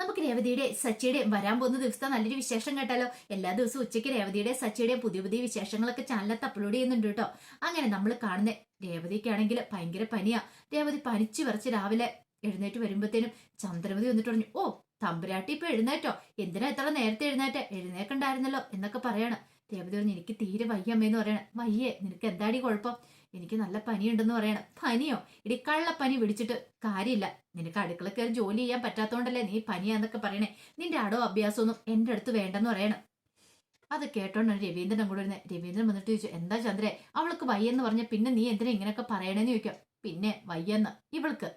നമുക്ക് രേവതിയുടെ സച്ചിയുടെ വരാൻ പോകുന്ന ദിവസത്തെ നല്ലൊരു വിശേഷം കേട്ടാലോ? എല്ലാ ദിവസവും ഉച്ചയ്ക്ക് രേവതിയുടെ സച്ചിയുടെ പുതിയ പുതിയ വിശേഷങ്ങളൊക്കെ ചാനലത്ത് അപ്ലോഡ് ചെയ്യുന്നുണ്ട് കേട്ടോ. അങ്ങനെ നമ്മൾ കാണുന്ന രേവതിക്കാണെങ്കിൽ ഭയങ്കര പനിയാ. രേവതി പനിച്ചു വരച്ച് രാവിലെ എഴുന്നേറ്റ് വരുമ്പോഴത്തേനും ചന്ദ്രമതി വന്നിട്ട് പറഞ്ഞു ഓ തമ്പുരാട്ടി ഇപ്പൊ എഴുന്നേറ്റോ? എന്തിനാ ഇത്ര നേരത്തെ എഴുന്നേറ്റ? എഴുന്നേക്കണ്ടായിരുന്നല്ലോ എന്നൊക്കെ പറയാണ്. രേവതി പറഞ്ഞു എനിക്ക് തീരെ വയ്യമ്മേന്ന് പറയണം. വയ്യേ നിനക്ക് എന്താടി കുഴപ്പം? എനിക്ക് നല്ല പനിയുണ്ടെന്ന് പറയണം. പനിയോ? ഇടി കള്ളപ്പനി പിടിച്ചിട്ട് കാര്യമില്ല. നിനക്ക് അടുക്കള കയറി ജോലി ചെയ്യാൻ പറ്റാത്തോണ്ടല്ലേ നീ പനിയാന്നൊക്കെ പറയണേ. നിന്റെ അടോ അഭ്യാസമൊന്നും എന്റെ അടുത്ത് വേണ്ടെന്ന് പറയണം. അത് കേട്ടോണ്ടാണ് രവീന്ദ്രൻ കൂടെ വരുന്നത് രവീന്ദ്രൻ വന്നിട്ട് ചോദിച്ചു എന്താ ചന്ദ്രേ? അവൾക്ക് വയ്യെന്ന് പറഞ്ഞ പിന്നെ നീ എന്തിനാ ഇങ്ങനെയൊക്കെ പറയണേന്ന് ചോദിക്കാം. പിന്നെ വയ്യെന്ന്. ഇവൾക്ക്.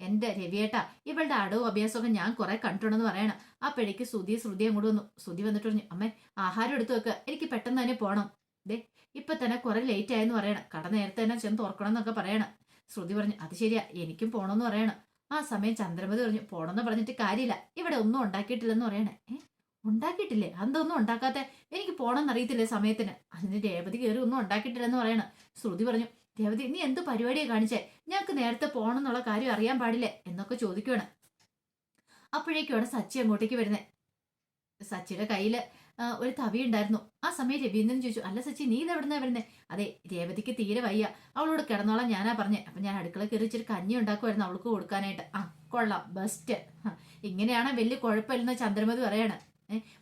എന്റെ രവിയേട്ടാ ഇവളുടെ അടവും അഭ്യാസമൊക്കെ ഞാൻ കുറെ കണ്ടിട്ടുണ്ടെന്ന് പറയണം. അപ്പോഴേക്ക് ശ്രുതി ശ്രുതി അങ്ങോട്ട് വന്നു. ശ്രുതി വന്നിട്ട് പറഞ്ഞു അമ്മേ ആഹാരം എടുത്തു വെക്കുക എനിക്ക് പെട്ടെന്ന് തന്നെ പോണം. ദേ ഇപ്പൊ തന്നെ കുറെ ലേറ്റ് ആയെന്ന് പറയണം. കട നേരത്തെ തന്നെ ചെന്ന് തുറക്കണം എന്നൊക്കെ പറയണം. ശ്രുതി പറഞ്ഞു അത് ശരിയാ എനിക്കും പോണമെന്ന് പറയണം. ആ സമയം ചന്ദ്രമതി പറഞ്ഞു പോണമെന്ന് പറഞ്ഞിട്ട് കാര്യമില്ല. ഇവിടെ ഒന്നും ഉണ്ടാക്കിയിട്ടില്ലെന്ന് പറയണേ. ഏ ഉണ്ടാക്കിയിട്ടില്ലേ? അതൊന്നും ഉണ്ടാക്കാത്ത? എനിക്ക് പോണമെന്ന് അറിയത്തില്ലേ സമയത്തിന്? അതിന് രേവതി കയറി ഒന്നും ഉണ്ടാക്കിയിട്ടില്ലെന്ന് പറയണം. ശ്രുതി പറഞ്ഞു രേവതി നീ എന്ത് പരിപാടിയാണ് കാണിച്ചേ? ഞങ്ങൾക്ക് നേരത്തെ പോകണം എന്നുള്ള കാര്യം അറിയാൻ പാടില്ലേ? എന്നൊക്കെ ചോദിക്കുവാണ്. അപ്പോഴേക്കുമാണ് സച്ചി അങ്ങോട്ടേക്ക് വരുന്നത് സച്ചിയുടെ കയ്യിൽ ഒരു തവി ഉണ്ടായിരുന്നു. ആ സമയം രവീന്ദ്രൻ ചോദിച്ചു അല്ല സച്ചി നീ ഇതെവിടുന്നാ വരുന്നത് അതെ രേവതിക്ക് തീരെ വയ്യ. അവളോട് കിടന്നോളാം ഞാനാ പറഞ്ഞേ. അപ്പൊ ഞാൻ അടുക്കള കയറി ഇച്ചിരി കഞ്ഞി ഉണ്ടാക്കുമായിരുന്നു അവൾക്ക് കൊടുക്കാനായിട്ട്. ആ കൊള്ളാം ബെസ്റ്റ് ഇങ്ങനെയാണ് വലിയ കുഴപ്പമില്ലെന്ന് ചന്ദ്രമതി പറയാണ്.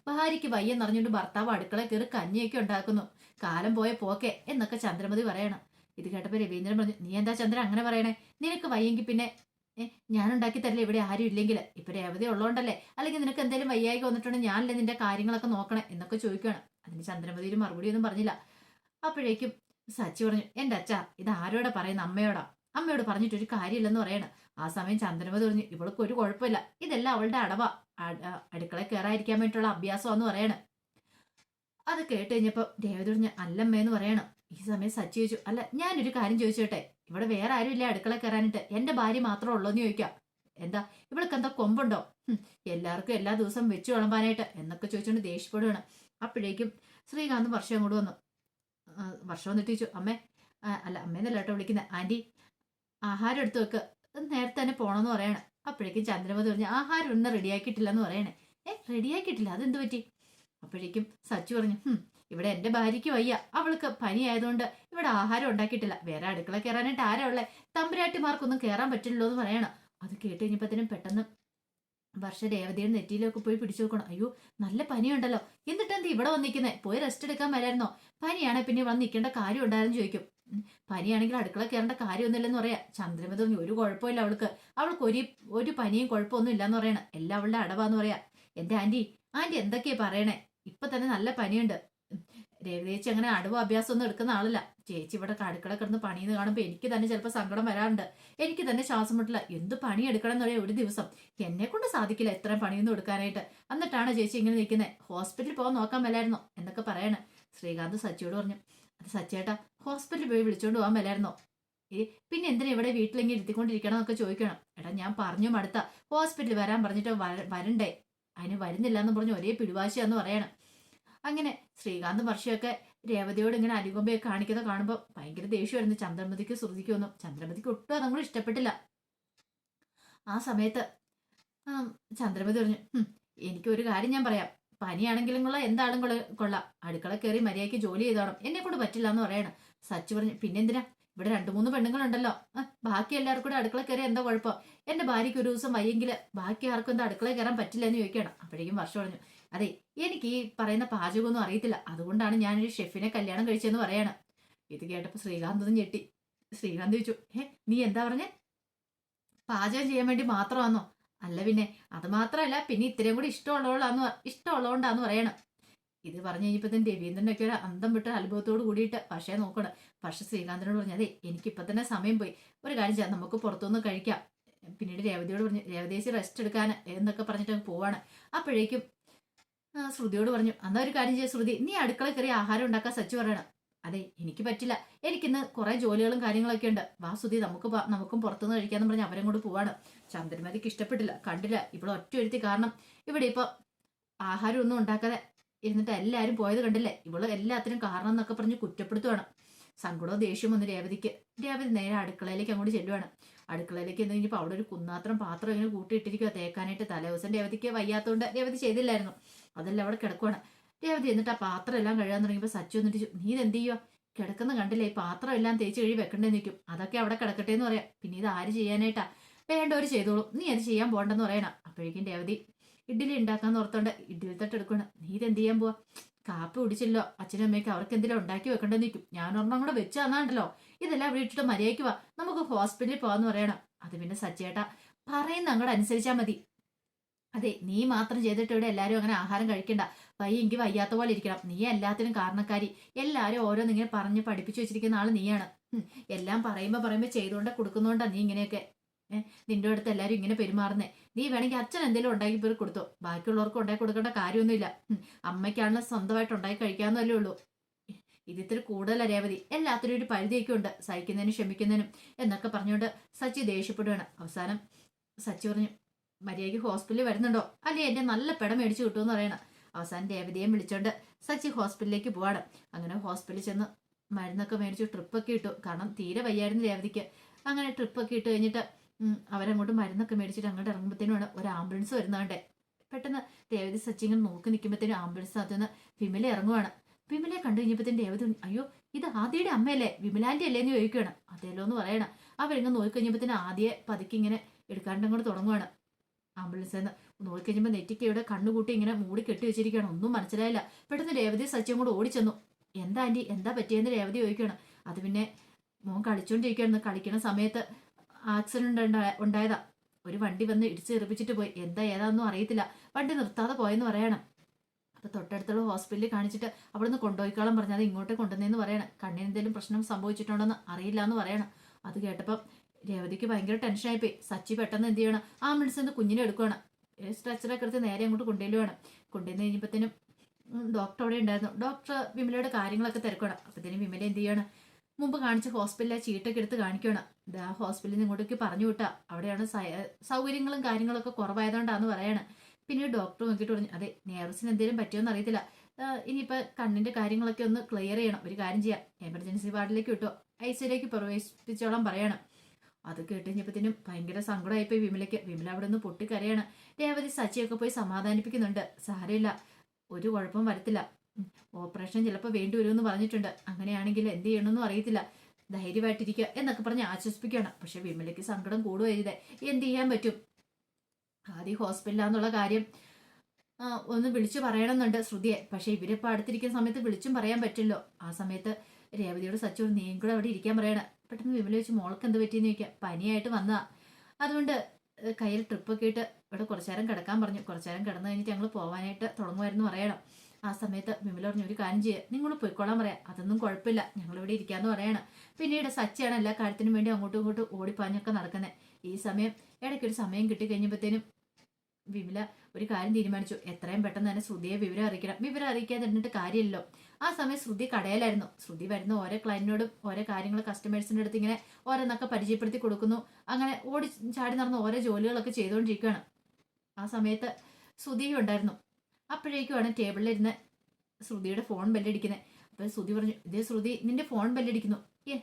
ഭാര്യയ്ക്ക് വയ്യെന്ന് അറിഞ്ഞുകൊണ്ട് ഭർത്താവ് അടുക്കള കയറി കഞ്ഞിയൊക്കെ ഉണ്ടാക്കുന്നു. കാലം പോയ പോക്കെ എന്നൊക്കെ ചന്ദ്രമതി പറയണം. ഇത് കേട്ടപ്പോൾ രവീന്ദ്രൻ പറഞ്ഞു നീ എന്താ ചന്ദ്രൻ അങ്ങനെ പറയണേ? നിനക്ക് വയ്യെങ്കിൽ പിന്നെ ഏ, ഞാൻ ഉണ്ടാക്കി തരില്ല ഇവിടെ ആരും ഇല്ലെങ്കിൽ ഇപ്പൊ രേവതി ഉള്ളതുകൊണ്ടല്ലേ അല്ലെങ്കിൽ നിനക്ക് എന്തെങ്കിലും വയ്യായിക വന്നിട്ടുണ്ടെങ്കിൽ ഞാനല്ലേ നിന്റെ കാര്യങ്ങളൊക്കെ നോക്കണേ എന്നൊക്കെ ചോദിക്കുകയാണ് അതിന് ചന്ദ്രമതിയിലും മറുപടി ഒന്നും പറഞ്ഞില്ല. അപ്പോഴേക്കും സച്ചി പറഞ്ഞു എന്റെ അച്ഛ ഇത് ആരോടാ പറയുന്ന? അമ്മയോടാ? അമ്മയോട് പറഞ്ഞിട്ട് ഒരു കാര്യമില്ലെന്ന് പറയണം. ആ സമയം ചന്ദ്രമതി പറഞ്ഞു ഇവൾക്ക് ഒരു കുഴപ്പമില്ല. ഇതെല്ലാം അവളുടെ അടവ. അടുക്കള കയറാതിരിക്കാൻ വേണ്ടിയിട്ടുള്ള അഭ്യാസമാന്ന് പറയണം. അത് കേട്ട് കഴിഞ്ഞപ്പോ രേവതി പറഞ്ഞു അല്ലമ്മേന്ന് പറയണം. ഈ സമയം സച്ചി ചോദിച്ചു അല്ല ഞാനൊരു കാര്യം ചോദിച്ചോട്ടെ? ഇവിടെ വേറെ ആരും ഇല്ല അടുക്കള കയറാനിട്ട്. എന്റെ ഭാര്യ മാത്രമേ ഉള്ളൂ എന്ന് ചോദിക്കാം. എന്താ? ഇവൾക്ക് എന്താ കൊമ്പുണ്ടോ? എല്ലാവർക്കും എല്ലാ ദിവസവും വെച്ചു വിളമ്പാനായിട്ട് എന്നൊക്കെ ചോദിച്ചുകൊണ്ട് ദേഷ്യപ്പെടുകയാണ് അപ്പോഴേക്കും ശ്രീകാന്ത് വർഷം അങ്ങോട്ട് വന്നു. വർഷം വന്നിട്ട് ചോദിച്ചു അമ്മേ അല്ല അമ്മേന്നല്ല കേട്ടോ വിളിക്കുന്നത് ആന്റി ആഹാരം എടുത്തു വെക്ക്. നേരത്തെ തന്നെ പോണമെന്ന് പറയണേ. അപ്പോഴേക്കും ചന്ദ്രമതി പറഞ്ഞു ആഹാരം ഒന്നും റെഡിയാക്കിയിട്ടില്ലെന്ന് പറയണേ. ഏ റെഡിയാക്കിയിട്ടില്ല അതെന്ത് പറ്റി? അപ്പോഴേക്കും സച്ചു പറഞ്ഞു "ഹും, ഇവിടെ എന്റെ ഭാര്യയ്ക്ക് വയ്യ. അവൾക്ക് പനിയായതുകൊണ്ട് ഇവിടെ ആഹാരം ഉണ്ടാക്കിയിട്ടില്ല. വേറെ അടുക്കള കയറാനായിട്ട് ആരാ ഉള്ളേ? തമ്പുരാട്ടിമാർക്കൊന്നും കയറാൻ പറ്റില്ലല്ലോ എന്ന് പറയണം. അത് കേട്ട് കഴിഞ്ഞപ്പോഴത്തേനും പെട്ടെന്ന് വർഷ രേവതിയുടെ നെറ്റിയിലൊക്കെ പോയി പിടിച്ചു നോക്കണം. അയ്യോ നല്ല പനിയുണ്ടല്ലോ. എന്നിട്ട് എന്താ ഇവിടെ വന്നിരിക്കുന്നത് പോയി റെസ്റ്റ് എടുക്കാൻ വരായിരുന്നോ? പനിയാണെ പിന്നെ വന്ന് നിൽക്കേണ്ട കാര്യം ഉണ്ടായിരുന്നു ചോദിക്കും. പനിയാണെങ്കിൽ അടുക്കള കയറേണ്ട കാര്യമൊന്നുമില്ലെന്ന് പറയാം. ചന്ദ്രമതി ഒരു കുഴപ്പമില്ല അവൾക്ക്. അവൾക്ക് ഒരു ഒരു പനിയും കുഴപ്പമൊന്നും ഇല്ലാന്ന് പറയണം. എല്ലാം അവളുടെ അടവാന്ന് പറയാം. എന്റെ ആന്റി ആന്റി എന്തൊക്കെയാ പറയണേ? ഇപ്പൊ തന്നെ നല്ല പനിയുണ്ട്. ഉം, രേവതേച്ചി അങ്ങനെ അടവ് അഭ്യാസം ഒന്നും എടുക്കുന്ന ആളല്ല. ചേച്ചി ഇവിടെ അടുക്കള കിടന്ന് പണിയെന്ന് കാണുമ്പോൾ എനിക്ക് തന്നെ ചിലപ്പോൾ സങ്കടം വരാറുണ്ട്. എനിക്ക് തന്നെ ശ്വാസം മുട്ടില്ല എന്ത് പണി എടുക്കണം എന്ന് ഒരു ദിവസം. എന്നെ കൊണ്ട് സാധിക്കില്ല ഇത്രയും പണിയൊന്നും എടുക്കാനായിട്ട്. എന്നിട്ടാണ് ചേച്ചി ഇങ്ങനെ നിൽക്കുന്നത് ഹോസ്പിറ്റലിൽ പോകാൻ നോക്കാൻ മേലായിരുന്നോ? എന്നൊക്കെ പറയണേ. ശ്രീകാന്ത് സച്ചിയോട് പറഞ്ഞു. അത് സച്ചേട്ടാ ഹോസ്പിറ്റലിൽ പോയി വിളിച്ചോണ്ട് പോകാൻ മേലായിരുന്നോ? പിന്നെ എന്തിനാ ഇവിടെ വീട്ടിലെങ്കിൽ ഇരുത്തിക്കൊണ്ടിരിക്കണം എന്നൊക്കെ ചോദിക്കണം. എടാ ഞാൻ പറഞ്ഞു മടുത്ത. ഹോസ്പിറ്റലിൽ വരാൻ പറഞ്ഞിട്ട് വര- വരണ്ടേ? അതിന് വരുന്നില്ല എന്ന് പറഞ്ഞു ഒരേ പിടിവാശിയാന്ന് പറയണം. അങ്ങനെ ശ്രീകാന്ത് വർഷയൊക്കെ രേവതിയോട് ഇങ്ങനെ അരികൊമ്പയൊക്കെ കാണിക്കുന്നത് കാണുമ്പോൾ ഭയങ്കര ദേഷ്യമായിരുന്നു. ചന്ദ്രമതിക്ക് ശ്രുതിക്ക് ചന്ദ്രമതിക്ക് ഒട്ടും അതും ഇഷ്ടപ്പെട്ടില്ല. ആ സമയത്ത് ചന്ദ്രമതി പറഞ്ഞു "ഹും, എനിക്കൊരു കാര്യം ഞാൻ പറയാം. പനിയാണെങ്കിലും കൊള്ളാം എന്താളും കൊള്ള- അടുക്കള കയറി മര്യാദയ്ക്ക് ജോലി ചെയ്തോണം. എന്നെ കൊണ്ട് പറ്റില്ല എന്ന് പറയണം. സച്ചു പറഞ്ഞു പിന്നെന്തിനാ ഇവിടെ രണ്ടു മൂന്ന് പെണ്ണുങ്ങളുണ്ടല്ലോ. ബാക്കി എല്ലാവർക്കും കൂടെ അടുക്കള കയറി എന്താ കുഴപ്പം? എന്റെ ഭാര്യയ്ക്ക് ഒരു ദിവസം വയ്യെങ്കിൽ ബാക്കി ആർക്കും എന്താ അടുക്കള കയറാൻ പറ്റില്ല എന്ന് ചോദിക്കണം അപ്പോഴേക്കും വർഷം പറഞ്ഞു അതെ എനിക്ക് ഈ പറയുന്ന പാചകമൊന്നും അറിയത്തില്ല. അതുകൊണ്ടാണ് ഞാനൊരു ഷെഫിനെ കല്യാണം കഴിച്ചതെന്ന് പറയാണ്. ഇത് കേട്ടപ്പോൾ ശ്രീകാന്ത് ഞെട്ടി. ശ്രീകാന്ത് ചോദിച്ചു ഏ നീ എന്താ പറഞ്ഞേ? പാചകം ചെയ്യാൻ വേണ്ടി മാത്രമാണോ അല്ല പിന്നെ അത് മാത്രമല്ല പിന്നെ ഇത്രയും കൂടി ഇഷ്ടമുള്ളവളാന്ന് ഇഷ്ടമുള്ളതുകൊണ്ടാന്ന് പറയണം. ഇത് പറഞ്ഞു കഴിഞ്ഞപ്പോൾ തന്നെ രവീന്ദ്രനൊക്കെ ഒരു അന്തം വിട്ട അത്ഭുതത്തോട് കൂടിയിട്ട് പക്ഷേ നോക്കണം. പക്ഷെ ശ്രീകാന്തിനോട് പറഞ്ഞു അതെ എനിക്കിപ്പോൾ തന്നെ സമയം പോയി. ഒരു കാര്യം ചെയ്യാം നമുക്ക് പുറത്തുനിന്ന് കഴിക്കാം. പിന്നീട് രേവതിയോട് പറഞ്ഞു രേവതേശി റെസ്റ്റ് എടുക്കാൻ എന്നൊക്കെ പറഞ്ഞിട്ട് പോവാണ്. അപ്പോഴേക്കും ശ്രുതിയോട് പറഞ്ഞു എന്നാ ഒരു കാര്യം ചെയ്യാം ശ്രുതി നീ അടുക്കള കയറി ആഹാരം ഉണ്ടാക്കാൻ സച്ചു പറയണം. അതെ എനിക്ക് പറ്റില്ല. എനിക്കിന്ന് കുറെ ജോലികളും കാര്യങ്ങളൊക്കെ ഉണ്ട്. വാ ശ്രുതി നമുക്ക് നമുക്കും പുറത്തുനിന്ന് കഴിക്കാന്ന് പറഞ്ഞ് അവരും കൂടെ പോവാണ്. ചന്ദ്രമതിക്ക് ഇഷ്ടപ്പെട്ടില്ല കണ്ടില്ല. ഇവിടെ ഒറ്റ ഒരുത്തി കാരണം ഇവിടെ ഇപ്പൊ ആഹാരം ഒന്നും ഉണ്ടാക്കാതെ ഇരുന്നിട്ട് എല്ലാവരും പോയത് കണ്ടില്ലേ? ഇവൾ എല്ലാത്തിനും കാരണം എന്നൊക്കെ പറഞ്ഞ് കുറ്റപ്പെടുത്തുവാണ്. സങ്കടവും ദേഷ്യവും ഒന്ന് രേവതിക്ക്. രേവതി നേരെ അടുക്കളയിലേക്ക് അങ്ങോട്ട് ചെല്ലുവാണ്. അടുക്കളയിലേക്ക് എന്ന് കഴിഞ്ഞപ്പോൾ അവിടെ ഒരു കുന്നാത്രം പാത്രം ഇങ്ങനെ കൂട്ടിയിട്ടിരിക്കുക തേക്കാനായിട്ട് തലേദിവസം രേവതിക്ക് വയ്യാത്തതുകൊണ്ട് രേവതി ചെയ്തില്ലായിരുന്നു. അതെല്ലാം അവിടെ കിടക്കുവാണ്. രേവതി എന്നിട്ട് ആ പാത്രം എല്ലാം കഴുകാൻ തുടങ്ങിയപ്പോൾ സച്ചു എന്നിട്ട് നീ ഇതെന്ത് ചെയ്യുക കിടക്കുന്ന കണ്ടില്ലേ ഈ പാത്രം എല്ലാം തേച്ച് കഴുകി വെക്കണ്ടേ? നിൽക്കും അതൊക്കെ അവിടെ കിടക്കട്ടെ എന്ന് പറയാം. പിന്നെ ഇത് ആര് ചെയ്യാനായിട്ടാ? വേണ്ടവർ ചെയ്തോളൂ. നീ അത് ചെയ്യാൻ പോകണ്ടെന്ന് പറയണം. അപ്പോഴേക്കും രേവതി ഇഡ്ഡലി ഉണ്ടാക്കാന്ന് ഓർത്തോണ്ട് ഇഡ്ഡലി തട്ട് എടുക്കണം നീ ഇത് എന്ത് ചെയ്യാൻ പോവാ? കാപ്പി കുടിച്ചില്ലോ. അച്ഛനും അമ്മയ്ക്ക് അവർക്ക് എന്തെങ്കിലും ഉണ്ടാക്കി വെക്കേണ്ടെന്ന് നിൽക്കും ഞാൻ ഒരെണ്ണം കൂടെ വെച്ച് തന്നാണ്ടല്ലോ. ഇതെല്ലാം ഇട്ടിട്ട് മര്യാദയ്ക്ക് വാ. നമുക്ക് ഹോസ്പിറ്റലിൽ പോവാന്ന് പറയണം. അത് പിന്നെ സച്ചേട്ടാ പറയുന്ന അങ്ങോട്ട് അനുസരിച്ചാൽ മതി. അതെ നീ മാത്രം ചെയ്തിട്ട് ഇവിടെ എല്ലാവരും അങ്ങനെ ആഹാരം കഴിക്കണ്ട. വയ്യെങ്കിൽ വയ്യാത്ത പോലെ ഇരിക്കണം. നീ എല്ലാത്തിനും കാരണക്കാരി. എല്ലാവരും ഓരോന്ന് ഇങ്ങനെ പറഞ്ഞ് പഠിപ്പിച്ചു വെച്ചിരിക്കുന്ന ആൾ നീയാണ്. എല്ലാം പറയുമ്പോൾ പറയുമ്പോൾ ചെയ്തുകൊണ്ട് കൊടുക്കുന്നോണ്ടാ നീ ഇങ്ങനെയൊക്കെ. നിന്റെ അടുത്ത് എല്ലാവരും ഇങ്ങനെ പെരുമാറുന്നേ. നീ വേണമെങ്കിൽ അച്ഛൻ എന്തെങ്കിലും ഉണ്ടാക്കി പേര് കൊടുത്തോ. ബാക്കിയുള്ളവർക്ക് ഉണ്ടാക്കി കൊടുക്കേണ്ട കാര്യമൊന്നുമില്ല. അമ്മയ്ക്കാണല്ലോ സ്വന്തമായിട്ട് ഉണ്ടാക്കി കഴിക്കാമെന്നല്ലേ ഉള്ളൂ. ഇതിത്തിരി കൂടുതൽ രേവതി എല്ലാത്തിനും ഒരു പരിധിയൊക്കെ ഉണ്ട്. സഹിക്കുന്നതിനും ക്ഷമിക്കുന്നതിനും എന്നൊക്കെ പറഞ്ഞുകൊണ്ട് സച്ചി ദേഷ്യപ്പെടുകയാണ് അവസാനം സച്ചി പറഞ്ഞു മര്യാദയ്ക്ക് ഹോസ്പിറ്റലിൽ വരുന്നുണ്ടോ? അല്ലേ എന്റെ നല്ല പെട മേടിച്ചു കിട്ടുമെന്ന് പറയണം. അവസാനം രേവതിയെ വിളിച്ചോണ്ട് സച്ചി ഹോസ്പിറ്റലിലേക്ക് പോവാണ്. അങ്ങനെ ഹോസ്പിറ്റലിൽ ചെന്ന് മരുന്നൊക്കെ മേടിച്ചു ട്രിപ്പൊക്കെ ഇട്ടു. കാരണം തീരെ വയ്യായിരുന്നു രേവതിക്ക്. അങ്ങനെ ട്രിപ്പൊക്കെ ഇട്ട് കഴിഞ്ഞിട്ട് അവരങ്ങോട്ട് മരുന്നൊക്കെ മേടിച്ചിട്ട് അങ്ങോട്ട് ഇറങ്ങുമ്പോഴത്തേനും ഒരു ആംബുലൻസ് വരുന്നതുകൊണ്ട് പെട്ടെന്ന് രേവതി സച്ചി ഇങ്ങനെ നോക്കി നിൽക്കുമ്പോഴത്തേനും ആംബുലൻസ് നിന്ന് വിമല ഇറങ്ങുവാണ്. വിമലയെ കണ്ടു കഴിഞ്ഞപ്പോഴത്തേനും രേവതി അയ്യോ ഇത് ആദ്യയുടെ അമ്മയല്ലേ? വിമലാന്റെ അല്ലേ? എന്ന് ചോദിക്കുകയാണ് അതേലോ എന്ന് പറയണം. അവരിങ്ങനെ നോക്കി കഴിഞ്ഞപ്പോഴത്തേനും ആദ്യ പതുക്കി ഇങ്ങനെ എടുക്കാണ്ട് അങ്ങോട്ട് തുടങ്ങുവാണ്. ആംബുലൻസിൽ നിന്ന് നോക്കി കഴിഞ്ഞപ്പോൾ നെറ്റിക്ക് ഇവിടെ കണ്ണുകൂട്ടി ഇങ്ങനെ മൂടി കെട്ടി വെച്ചിരിക്കുകയാണ്. ഒന്നും മനസ്സിലായില്ല. പെട്ടെന്ന് രേവതി സച്ചിയും കൂടെ ഓടിച്ചെന്നു. എന്താ ആന്റി എന്താ പറ്റിയെന്ന് രേവതി ചോദിക്കുകയാണ് അത് പിന്നെ മോൻ കളിച്ചോണ്ടിരിക്കുകയായിരുന്നു കളിക്കുന്ന സമയത്ത് ആക്സിഡന്റ് ഉണ്ടായ- ഉണ്ടായതാ. ഒരു വണ്ടി വന്ന് ഇടിച്ച് പോയി. എന്താ ഏതാണെന്നും അറിയത്തില്ല. വണ്ടി നിർത്താതെ പോയെന്ന് പറയണം. അപ്പൊ തൊട്ടടുത്തുള്ള ഹോസ്പിറ്റലിൽ കാണിച്ചിട്ട് അവിടെ നിന്ന് കൊണ്ടുപോയിക്കോളം പറഞ്ഞാൽ അത് ഇങ്ങോട്ട് കൊണ്ടുവന്നേന്ന് പറയണം. കണ്ണിന് എന്തെങ്കിലും പ്രശ്നം സംഭവിച്ചിട്ടുണ്ടോന്ന് അറിയില്ല എന്ന് പറയണം. അത് കേട്ടപ്പം രേവതിക്ക് ഭയങ്കര ടെൻഷനായിപ്പോയി സച്ചി പെട്ടെന്ന് എന്ത് ചെയ്യണം? ആംബുലൻസ് നിന്ന് കുഞ്ഞിനെ എടുക്കുകയാണ് സ്ട്രെച്ചറൊക്കെ എടുത്ത് നേരെ അങ്ങോട്ട് കൊണ്ടുവരുവാണ് കൊണ്ടുവന്ന് കഴിഞ്ഞപ്പോഴത്തേനും ഡോക്ടർ അവിടെ ഉണ്ടായിരുന്നു. ഡോക്ടർ വിമലയുടെ കാര്യങ്ങളൊക്കെ തിരക്കണം അപ്പത്തേനും വിമല എന്ത് ചെയ്യണം? മുമ്പ് കാണിച്ച ഹോസ്പിറ്റലിലെ ചീട്ടൊക്കെ എടുത്ത് കാണിക്കണം ഇത് ആ ഹോസ്പിറ്റലിൽ ഇങ്ങോട്ടേക്ക് പറഞ്ഞു വിട്ടാ. അവിടെയാണ് സൗകര്യങ്ങളും കാര്യങ്ങളൊക്കെ കുറവായതുകൊണ്ടാന്ന് പറയാണ്. പിന്നീട് ഡോക്ടർ നോക്കിയിട്ട് പറഞ്ഞു അതെ നേർവസിന് എന്തെങ്കിലും പറ്റിയോന്ന് അറിയത്തില്ല. ആ, ഇനിയിപ്പോ കണ്ണിന്റെ കാര്യങ്ങളൊക്കെ ഒന്ന് ക്ലിയർ ചെയ്യണം. ഒരു കാര്യം ചെയ്യാം. എമർജൻസി വാർഡിലേക്ക് വിട്ടോ. ഐസിയിലേക്ക് പ്രവേശിപ്പിച്ചോളം പറയണം. അത് കേട്ട് കഴിഞ്ഞപ്പോഴത്തേനും ഭയങ്കര സങ്കടമായിപ്പോയി വിമലയ്ക്ക്. വിമല അവിടെ നിന്ന് പൊട്ടിക്കരയാണ്. രേവതി സച്ചിയൊക്കെ പോയി സമാധാനിപ്പിക്കുന്നുണ്ട്. സാരമില്ല. ഒരു കുഴപ്പം വരത്തില്ല. ഓപ്പറേഷൻ ചിലപ്പോൾ വേണ്ടി വരുമെന്ന് പറഞ്ഞിട്ടുണ്ട്. അങ്ങനെയാണെങ്കിൽ എന്ത് ചെയ്യണമെന്നും അറിയത്തില്ല. ധൈര്യമായിട്ടിരിക്കുക എന്നൊക്കെ പറഞ്ഞ് ആശ്വസിപ്പിക്കുകയാണ്. പക്ഷെ വിമലയ്ക്ക് സങ്കടം കൂടുക ചെയ്തേ. എന്ത് ചെയ്യാൻ പറ്റും? ആദ്യം ഹോസ്പിറ്റലാന്നുള്ള കാര്യം ഒന്ന് വിളിച്ചു പറയണമെന്നുണ്ട് ശ്രുതിയെ. പക്ഷെ ഇവരിപ്പോൾ അടുത്തിരിക്കുന്ന സമയത്ത് വിളിച്ചും പറയാൻ പറ്റില്ലോ. ആ സമയത്ത് രേവതിയോട് സച്ചു നീയും കൂടെ അവിടെ ഇരിക്കാൻ പറയണം. പെട്ടെന്ന് വിമല വെച്ച് മോൾക്ക് എന്ത് പറ്റിയെന്ന് ചോദിക്കാം. പനിയായിട്ട് വന്നതാ. അതുകൊണ്ട് കയ്യിൽ ട്രിപ്പൊക്കെ ഇട്ട് ഇവിടെ കുറച്ചു നേരം കിടക്കാൻ പറഞ്ഞു. കുറച്ചു നേരം കിടന്നു കഴിഞ്ഞിട്ട് ഞങ്ങൾ പോകാനായിട്ട് തുടങ്ങുമായിരുന്നു പറയണം. ആ സമയത്ത് വിമല പറഞ്ഞു ഒരു കാര്യം ചെയ്യുക നിങ്ങൾ പോയിക്കോളാൻ പറയാം. അതൊന്നും കുഴപ്പമില്ല. ഞങ്ങളിവിടെ ഇരിക്കാന്ന് പറയണം. പിന്നീട് സച്ചിയാണ് എല്ലാ കാര്യത്തിനും വേണ്ടി അങ്ങോട്ടും ഇങ്ങോട്ടും ഓടിപ്പാഞ്ഞൊക്കെ നടക്കുന്നത് ഈ സമയം ഇടയ്ക്ക് ഒരു സമയം കിട്ടി കഴിഞ്ഞപ്പോഴത്തേനും വിമല ഒരു കാര്യം തീരുമാനിച്ചു. എത്രയും പെട്ടെന്ന് തന്നെ ശ്രുതിയെ വിവരം അറിയിക്കണം. വിവരം അറിയിക്കാതെ ഇരുന്നിട്ട് കാര്യമില്ലല്ലോ. ആ സമയം ശ്രുതി കടയിലായിരുന്നു. ശ്രുതി വരുന്ന ഓരോ ക്ലയന്റിനോടും ഓരോ കാര്യങ്ങൾ കസ്റ്റമേഴ്സിന്റെ അടുത്ത് ഇങ്ങനെ ഓരോന്നൊക്കെ പരിചയപ്പെടുത്തി കൊടുക്കുന്നു. അങ്ങനെ ഓടി ചാടി നടന്ന് ഓരോ ജോലികളൊക്കെ ചെയ്തുകൊണ്ടിരിക്കുകയാണ്. ആ സമയത്ത് ശ്രുതിയും ഉണ്ടായിരുന്നു. അപ്പോഴേക്കുമാണ് ടേബിളിലിരുന്ന് ശ്രുതിയുടെ ഫോൺ ബെല്ലടിക്കുന്നത് അപ്പോൾ ശ്രുതി പറഞ്ഞു ഇതേ ശ്രുതി നിന്റെ ഫോൺ ബെല്ലടിക്കുന്നു. ഏ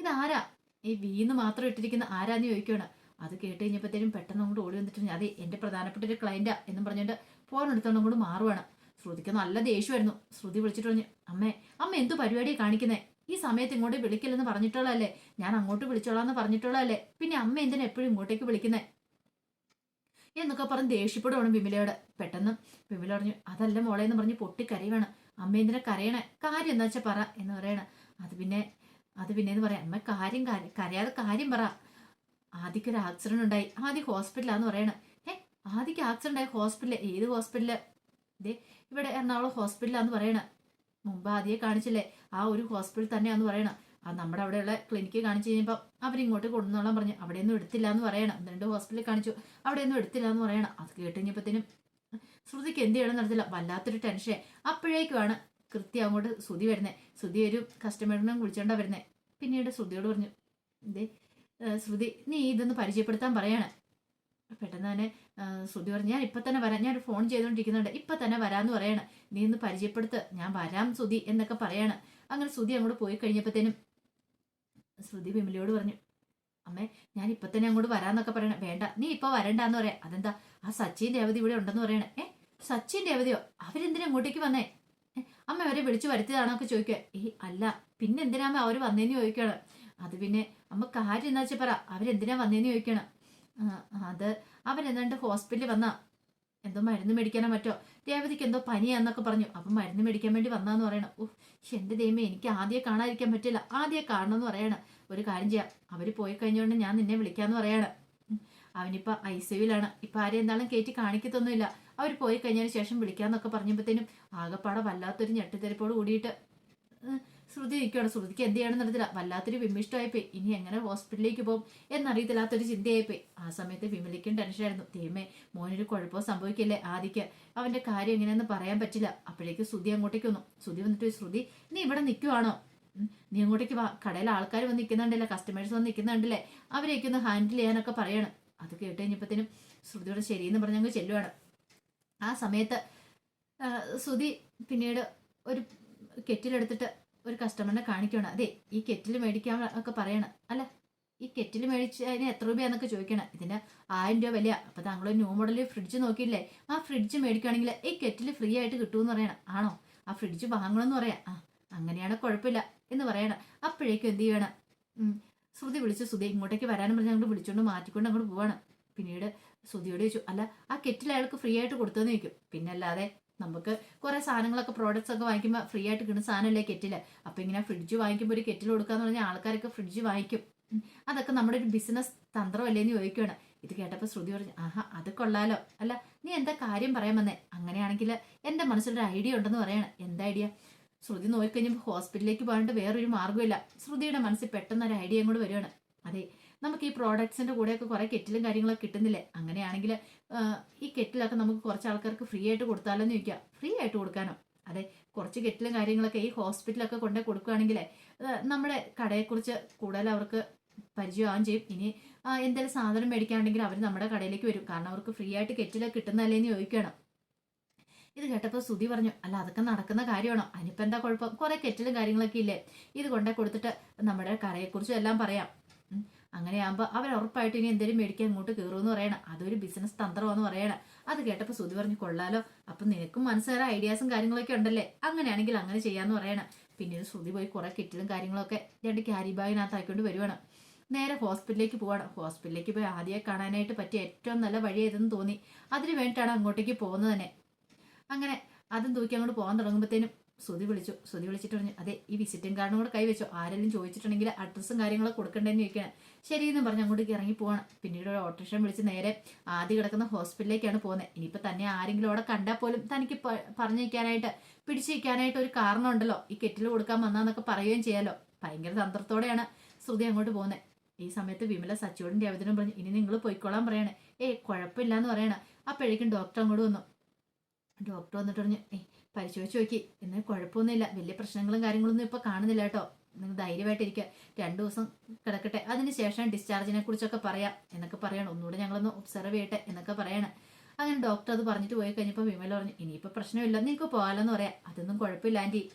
ഇതാരാ? ഈ വീന്ന് മാത്രം ഇട്ടിരിക്കുന്ന ആരാന്ന് ചോദിക്കുകയാണ് അത് കേട്ട് കഴിഞ്ഞപ്പോഴത്തേനും പെട്ടെന്ന് അങ്ങോട്ട് ഓടി വന്നിട്ട് അതെ എന്റെ പ്രധാനപ്പെട്ട ഒരു ക്ലയന്റാ എന്നും പറഞ്ഞിട്ട് ഫോൺ എടുത്തോണ്ട് അങ്ങോട്ട് മാറുവാണ്. ശ്രുതിക്ക് നല്ല ദേഷ്യമായിരുന്നു. ശ്രുതി വിളിച്ചിട്ട് പറഞ്ഞു അമ്മേ അമ്മ എന്തു പരിപാടിയാണ് കാണിക്കുന്നത് ഈ സമയത്ത് ഇങ്ങോട്ട് വിളിക്കില്ലെന്ന് പറഞ്ഞിട്ടുള്ളതല്ലേ? ഞാൻ അങ്ങോട്ട് വിളിച്ചോളാം എന്ന് പറഞ്ഞിട്ടുള്ളതല്ലേ? പിന്നെ അമ്മ എന്തിനാ എപ്പോഴും ഇങ്ങോട്ടേക്ക് വിളിക്കുന്നേ? എന്നൊക്കെ പറഞ്ഞ് ദേഷ്യപ്പെടുവാണ് വിമലയോട്. പെട്ടെന്ന് വിമല പറഞ്ഞു അതല്ല മോളെ എന്ന് പറഞ്ഞ് പൊട്ടിക്കരയുവാണ്. അമ്മ എന്തിനാ കരയണേ? കാര്യം എന്താ വെച്ചാൽ പറ എന്ന് പറയണ. അത് പിന്നെ അത് പിന്നെ എന്ന് പറയാം. അമ്മ കാര്യം കാര്യം- കരയാതെ കാര്യം പറ. ആദ്യക്ക് ഒരു ആക്സിഡന്റ് ഉണ്ടായി. ആദ്യം ഹോസ്പിറ്റലാന്ന് പറയണ. ഏ ആദ്യക്ക് ആക്സിഡന്റ് ആയി ഹോസ്പിറ്റലിൽ ഏത് ഹോസ്പിറ്റലിൽ ഇതേ ഇവിടെ എറണാകുളം ഹോസ്പിറ്റലാന്ന് പറയണ. മുമ്പ് ആദ്യമേ കാണിച്ചില്ലേ? ആ ഒരു ഹോസ്പിറ്റൽ തന്നെയാന്ന് പറയണ. ആ നമ്മുടെ അവിടെയുള്ള ക്ലിനിക്ക് കാണിച്ചു കഴിഞ്ഞപ്പോൾ അവരിങ്ങോട്ട് കൊണ്ടുവന്നോളാൻ പറഞ്ഞു അവിടെ ഒന്നും എടുത്തില്ല എന്ന് പറയണം. രണ്ട് ഹോസ്പിറ്റലിൽ കാണിച്ചു. അവിടെ ഒന്നും എടുത്തില്ല എന്ന് പറയണം. അത് കേട്ട് കഴിഞ്ഞപ്പോഴത്തേനും ശ്രുതിക്ക് എന്ത് ചെയ്യണം നടത്തില്ല വല്ലാത്തൊരു ടെൻഷൻ അപ്പോഴേക്കുമാണ് കൃത്യം അങ്ങോട്ട് ശ്രുതി വരുന്നത് ശ്രുതി ഒരു കസ്റ്റമറിനും വിളിച്ചോണ്ടാ വരുന്നത് പിന്നീട് ശ്രുതിയോട് പറഞ്ഞു ഇതേ ശ്രുതി നീ ഇതൊന്ന് പരിചയപ്പെടുത്താൻ പറയാണ്. പെട്ടെന്ന് തന്നെ ശ്രുതി പറഞ്ഞു ഞാൻ ഇപ്പൊ തന്നെ വരാം. ഞാനൊരു ഫോൺ ചെയ്തുകൊണ്ടിരിക്കുന്നുണ്ട് ഇപ്പൊ തന്നെ വരാന്ന് പറയണം. നീ ഒന്ന് പരിചയപ്പെടുത്ത്. ഞാൻ വരാം ശ്രുതി എന്നൊക്കെ പറയാണ്. അങ്ങനെ ശ്രുതി അങ്ങോട്ട് പോയി കഴിഞ്ഞപ്പോഴത്തേനും ശ്രുതി വിമലയോട് പറഞ്ഞു അമ്മേ ഞാൻ ഇപ്പൊ തന്നെ അങ്ങോട്ട് വരാന്നൊക്കെ പറയണേ. വേണ്ട നീ ഇപ്പൊ വരണ്ടെന്ന് പറയാം. അതെന്താ? ആ സച്ചിൻ രേവതി ഇവിടെ ഉണ്ടെന്ന് പറയണേ. ഏ സച്ചിൻ രേവതിയോ? അവരെന്തിനാ അങ്ങോട്ടേക്ക് വന്നേ? അമ്മ അവരെ വിളിച്ചു വരുത്തിയതാണോ ചോദിക്കുക ഏ അല്ല പിന്നെ എന്തിനാ അമ്മ അവർ വന്നേന്ന് ചോദിക്കണം അത് പിന്നെ അമ്മ കാര്യം എന്താ വെച്ചാൽ പറ. അവരെന്തിനാ വന്നേന്ന് ചോദിക്കണം അത് അവരെന്താണ്ട് ഹോസ്പിറ്റലിൽ വന്നാ എന്തോ മരുന്ന് മേടിക്കാനോ മറ്റോ? രേവതിക്ക് എന്തോ പനിയാന്നൊക്കെ പറഞ്ഞു. അപ്പം മരുന്ന് മേടിക്കാൻ വേണ്ടി വന്നാന്ന് പറയണം. ഓ എന്റെ ദൈവമേ എനിക്ക് ആദ്യം കാണാതിരിക്കാൻ പറ്റില്ല. ആദ്യം കാണണം എന്ന് പറയണം. ഒരു കാര്യം ചെയ്യാം. അവർ പോയി കഴിഞ്ഞുകൊണ്ട് ഞാൻ നിന്നെ വിളിക്കാന്ന് പറയാണ്. ഉം. അവനിപ്പോ ഐ സിയുലാണ് ഇപ്പൊ ആരെ എന്തായാലും കയറ്റി കാണിക്കത്തൊന്നുമില്ല. അവർ പോയി കഴിഞ്ഞതിന് ശേഷം വിളിക്കാന്നൊക്കെ പറഞ്ഞപ്പോഴത്തേനും ആകെപ്പാടെ വല്ലാത്തൊരു ഞെട്ടിത്തെരിപ്പോട് കൂടിയിട്ട് ശ്രുതി നിൽക്കുകയാണ്. ശ്രുതിക്ക് എന്ത് ചെയ്യണമെന്ന് അറിയത്തില്ല. വല്ലാത്തൊരു വിമിഷ്ടമായിപ്പോയി ഇനി എങ്ങനെ ഹോസ്പിറ്റലിലേക്ക് പോകും എന്നറിയത്തില്ലാത്തൊരു ചിന്തയായിപ്പോയി. ആ സമയത്ത് വിമലിക്കും ടെൻഷനായിരുന്നു. ദൈവമേ മോനൊരു കുഴപ്പം സംഭവിക്കില്ലേ ആദിക്ക്? അവന്റെ കാര്യം എങ്ങനെയെന്ന് പറയാൻ പറ്റില്ല. അപ്പോഴേക്ക് ശ്രുതി അങ്ങോട്ടേക്ക് വന്നു. ശ്രുതി വന്നിട്ട് ശ്രുതി നീ ഇവിടെ നിൽക്കുവാണോ? നീ അങ്ങോട്ടേക്ക് വാ. കടയിൽ ആൾക്കാർ വന്ന് നിൽക്കുന്നുണ്ടല്ലേ? കസ്റ്റമേഴ്സ് വന്ന് നിൽക്കുന്നുണ്ടല്ലേ? അവരെയൊക്കെ ഒന്ന് ഹാൻഡിൽ ചെയ്യാനൊക്കെ പറയണം. അത് കേട്ട് കഴിഞ്ഞപ്പോഴത്തേനും ശ്രുതിയോട് ശരിയെന്ന് പറഞ്ഞങ്ങ് ചെല്ലുവാണ്. ആ സമയത്ത് ശ്രുതി പിന്നീട് ഒരു കെറ്റിലെടുത്തിട്ട് ഒരു കസ്റ്റമറിനെ കാണിക്കണം. അതെ ഈ കെറ്റിൽ മേടിക്കാൻ ഒക്കെ പറയണം. അല്ല ഈ കെറ്റിൽ മേടിച്ച് അതിന് എത്ര രൂപയാന്നൊക്കെ ചോദിക്കണം. ഇതിന് ആയിരം രൂപ വില അപ്പൊ താങ്കൾ ന്യൂ മോഡൽ ഫ്രിഡ്ജ് നോക്കിയില്ലേ? ആ ഫ്രിഡ്ജ് മേടിക്കുകയാണെങ്കിൽ ഈ കെറ്റിൽ ഫ്രീ ആയിട്ട് കിട്ടുമെന്ന് പറയണം. ആണോ? ആ ഫ്രിഡ്ജ് വാങ്ങണമെന്ന് പറയാം. ആ അങ്ങനെയാണ് കുഴപ്പമില്ല എന്ന് പറയണം. അപ്പോഴേക്കും എന്ത് ചെയ്യണം? ശ്രുതി വിളിച്ച് ശ്രുതി ഇങ്ങോട്ടേക്ക് വരാനും പറഞ്ഞ് അങ്ങോട്ട് വിളിച്ചുകൊണ്ട് മാറ്റിക്കൊണ്ട് അങ്ങോട്ട് പോവാണ്. പിന്നീട് ശ്രുതിയോട് ചോദിച്ചു അല്ല ആ കെറ്റിൽ അയാൾക്ക് ഫ്രീ ആയിട്ട് കൊടുത്തെന്ന് ചോദിക്കും. പിന്നെ അല്ലാതെ നമുക്ക് കുറെ സാധനങ്ങളൊക്കെ പ്രോഡക്റ്റ്സ് ഒക്കെ വാങ്ങിക്കുമ്പോൾ ഫ്രീ ആയിട്ട് കിട്ടുന്ന സാധനമല്ലേ കെറ്റിൽ അപ്പൊ ഇങ്ങനെ ഫ്രിഡ്ജ് വാങ്ങിക്കുമ്പോൾ ഒരു കെറ്റിൽ കൊടുക്കാന്ന് പറഞ്ഞാൽ ആൾക്കാരൊക്കെ ഫ്രിഡ്ജ് വാങ്ങിക്കും. അതൊക്കെ നമ്മുടെ ഒരു ബിസിനസ് തന്ത്രമല്ലേ എന്ന് ചോദിക്കുകയാണ് ഇത് കേട്ടപ്പോൾ ശ്രുതി പറഞ്ഞു ആഹാ അത് കൊള്ളാലോ. അല്ല നീ എന്താ കാര്യം പറയാൻ വന്നേ? അങ്ങനെയാണെങ്കിൽ എന്റെ മനസ്സിലൊരു ഐഡിയ ഉണ്ടെന്ന് പറയണം. എന്താ ഐഡിയ ശ്രുതി നോക്കിക്കഴിഞ്ഞപ്പോൾ ഹോസ്പിറ്റലിലേക്ക് പോകാണ്ട് വേറൊരു മാർഗമില്ല. ശ്രുതിയുടെ മനസ്സിൽ പെട്ടെന്ന് ഒരു ഐഡിയ കൂടെ വരികയാണ് അതെ നമുക്ക് ഈ പ്രോഡക്ട്സിന്റെ കൂടെയൊക്കെ കുറേ കെറ്റിലും കാര്യങ്ങളൊക്കെ കിട്ടുന്നില്ലേ? അങ്ങനെയാണെങ്കിൽ ഈ കെറ്റിലൊക്കെ നമുക്ക് കുറച്ച് ആൾക്കാർക്ക് ഫ്രീ ആയിട്ട് കൊടുത്താലോ എന്ന് ചോദിക്കാം. ഫ്രീ ആയിട്ട് കൊടുക്കാനോ? അതെ കുറച്ച് കെറ്റിലും കാര്യങ്ങളൊക്കെ ഈ ഹോസ്പിറ്റലൊക്കെ കൊണ്ടേ കൊടുക്കുകയാണെങ്കിൽ നമ്മുടെ കടയെക്കുറിച്ച് കൂടുതൽ അവർക്ക് പരിചയമാവുകയും ചെയ്യും. ഇനി എന്തെങ്കിലും സാധനം മേടിക്കാണെങ്കിൽ അവർ നമ്മുടെ കടയിലേക്ക് വരും. കാരണം അവർക്ക് ഫ്രീ ആയിട്ട് കെറ്റിലൊക്കെ കിട്ടുന്നതല്ലേ എന്ന് ചോദിക്കണം. ഇത് കേട്ടപ്പോൾ സുതി പറഞ്ഞു അല്ല അതൊക്കെ നടക്കുന്ന കാര്യമാണോ? അതിനിപ്പോൾ എന്താ കുഴപ്പം? കുറേ കെറ്റിലും കാര്യങ്ങളൊക്കെ ഇല്ലേ? ഇത് കൊണ്ടേ കൊടുത്തിട്ട് നമ്മുടെ കടയെക്കുറിച്ചും എല്ലാം പറയാം. അങ്ങനെയാകുമ്പോൾ അവർ ഉറപ്പായിട്ട് ഇനി എന്തെങ്കിലും മേടിക്കാൻ ഇങ്ങോട്ട് കയറുമെന്ന് പറയണം. അതൊരു ബിസിനസ് തന്ത്രമാണെന്ന് പറയണം. അത് കേട്ടപ്പോൾ സുധി പറഞ്ഞു കൊള്ളാലോ. അപ്പം നിനക്കും മനസ്സിലായ ഐഡിയാസും കാര്യങ്ങളൊക്കെ ഉണ്ടല്ലേ? അങ്ങനെയാണെങ്കിൽ അങ്ങനെ ചെയ്യാന്ന് പറയണം. പിന്നീട് ശ്രുതി പോയി കുറെ കിറ്റിലും കാര്യങ്ങളൊക്കെ രണ്ട് ക്യാരി ബാഗിനകത്ത് ആയിക്കൊണ്ട് വരുവാണ്. നേരെ ഹോസ്പിറ്റലിലേക്ക് പോവാണ്. ഹോസ്പിറ്റലിലേക്ക് പോയി ആദ്യമേ കാണാനായിട്ട് പറ്റിയ ഏറ്റവും നല്ല വഴി ഏതെന്ന് തോന്നി. അതിന് വേണ്ടിയിട്ടാണ് അങ്ങോട്ടേക്ക് പോകുന്നത് തന്നെ. അങ്ങനെ അതും തൂക്കി അങ്ങോട്ട് പോകാൻ തുടങ്ങുമ്പോഴത്തേനും ശ്രുതി വിളിച്ചു. ശ്രുതി വിളിച്ചിട്ട് പറഞ്ഞു അതെ ഈ വിസിറ്റിംഗ് കാർഡും കൂടെ കൈവച്ചു? ആരെങ്കിലും ചോദിച്ചിട്ടുണ്ടെങ്കിൽ അഡ്രസ്സും കാര്യങ്ങളൊക്കെ കൊടുക്കണ്ടേന്ന് ചോദിക്കണം ശരിയെന്ന് പറഞ്ഞ് അങ്ങോട്ടേക്ക് ഇറങ്ങി പോവാണ്. പിന്നീട് ഒരു ഓട്ടോറിക്ഷം വിളിച്ച് നേരെ ആദ്യം കിടക്കുന്ന ഹോസ്പിറ്റലിലേക്കാണ് പോകുന്നത്. ഇനിയിപ്പോൾ തന്നെ ആരെങ്കിലും അവിടെ കണ്ടാൽ പോലും തനിക്ക് പ- പറഞ്ഞിരിക്കാനായിട്ട് പിടിച്ചിരിക്കാനായിട്ട് ഒരു കാരണമുണ്ടല്ലോ. ഈ കെറ്റിൽ കൊടുക്കാൻ വന്നാന്നൊക്കെ പറയുകയും ചെയ്യാലോ. ഭയങ്കര തന്ത്രത്തോടെയാണ് ശ്രുതി അങ്ങോട്ട് പോകുന്നത്. ഈ സമയത്ത് വിമല സച്ചിയോടും രവതിനും പറഞ്ഞു ഇനി നിങ്ങൾ പോയിക്കോളാൻ പറയണേ. ഏയ് കുഴപ്പമില്ല എന്ന് പറയണേ. അപ്പോഴേക്കും ഡോക്ടർ അങ്ങോട്ട് വന്നു. ഡോക്ടർ വന്നിട്ട് പറഞ്ഞു ഏയ് പരിശോധിച്ച് നോക്കി. എന്നാൽ കുഴപ്പമൊന്നുമില്ല. വലിയ പ്രശ്നങ്ങളും കാര്യങ്ങളൊന്നും ഇപ്പോൾ കാണുന്നില്ല കേട്ടോ. നിങ്ങൾ ധൈര്യമായിട്ടിരിക്കുക. രണ്ടു ദിവസം കിടക്കട്ടെ. അതിനുശേഷം ഡിസ്ചാർജിനെ കുറിച്ചൊക്കെ പറയാം. എന്നൊക്കെ പറയണം. ഒന്നുകൂടെ ഞങ്ങളൊന്ന് ഒബ്സർവ് ചെയ്യട്ടെ എന്നൊക്കെ പറയണം. അങ്ങനെ ഡോക്ടർ അത് പറഞ്ഞിട്ട് പോയി കഴിഞ്ഞപ്പോൾ വിമല പറഞ്ഞു ഇനിയിപ്പോൾ പ്രശ്നമില്ല. നിങ്ങൾക്ക് പോകാലെന്ന് പറയാം. അതൊന്നും കുഴപ്പമില്ല ആന്റി.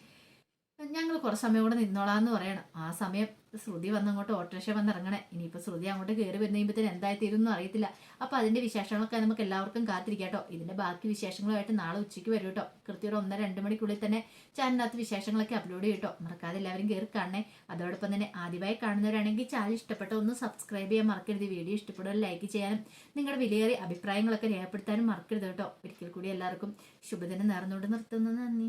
ഞങ്ങൾ കുറച്ച് സമയം കൂടെ നിന്നോളാന്ന് പറയണം. ആ സമയം ശ്രുതി വന്നങ്ങോട്ട് ഓട്ടോറിക്ഷ വന്ന് ഇറങ്ങണേ ഇനിയിപ്പോൾ ശ്രുതി അങ്ങോട്ട് കയറി വരുന്ന കഴിയുമ്പോൾ എന്തായി തീരുമെന്നും അറിയത്തില്ല. അപ്പോൾ അതിന്റെ വിശേഷങ്ങളൊക്കെ നമുക്ക് എല്ലാവർക്കും കാത്തിരിക്കാം കേട്ടോ ഇതിന്റെ ബാക്കി വിശേഷങ്ങളുമായിട്ട് നാളെ ഉച്ചയ്ക്ക് വരും കേട്ടോ കൃത്യം ഒരു ഒന്നര രണ്ട് മണിക്കുള്ളിൽ തന്നെ ചാനലിനകത്ത് വിശേഷങ്ങളൊക്കെ അപ്ലോഡ് ചെയ്യും കേട്ടോ മറക്കാതെ എല്ലാവരും കയറി കാണണേ. അതോടൊപ്പം തന്നെ ആദ്യമായി കാണുന്നവരാണെങ്കിൽ ചാനൽ ഇഷ്ടപ്പെട്ട ഒന്ന് സബ്സ്ക്രൈബ് ചെയ്യാൻ മറക്കരുത്. വീഡിയോ ഇഷ്ടപ്പെടുക ലൈക്ക് ചെയ്യാനും നിങ്ങളുടെ വിലയേറിയ അഭിപ്രായങ്ങളൊക്കെ രേഖപ്പെടുത്താനും മറക്കരുത് കേട്ടോ ഒരിക്കൽ കൂടി എല്ലാവർക്കും ശുഭദിനം നേർന്നുകൊണ്ട് നിർത്തുന്നു. നന്ദി.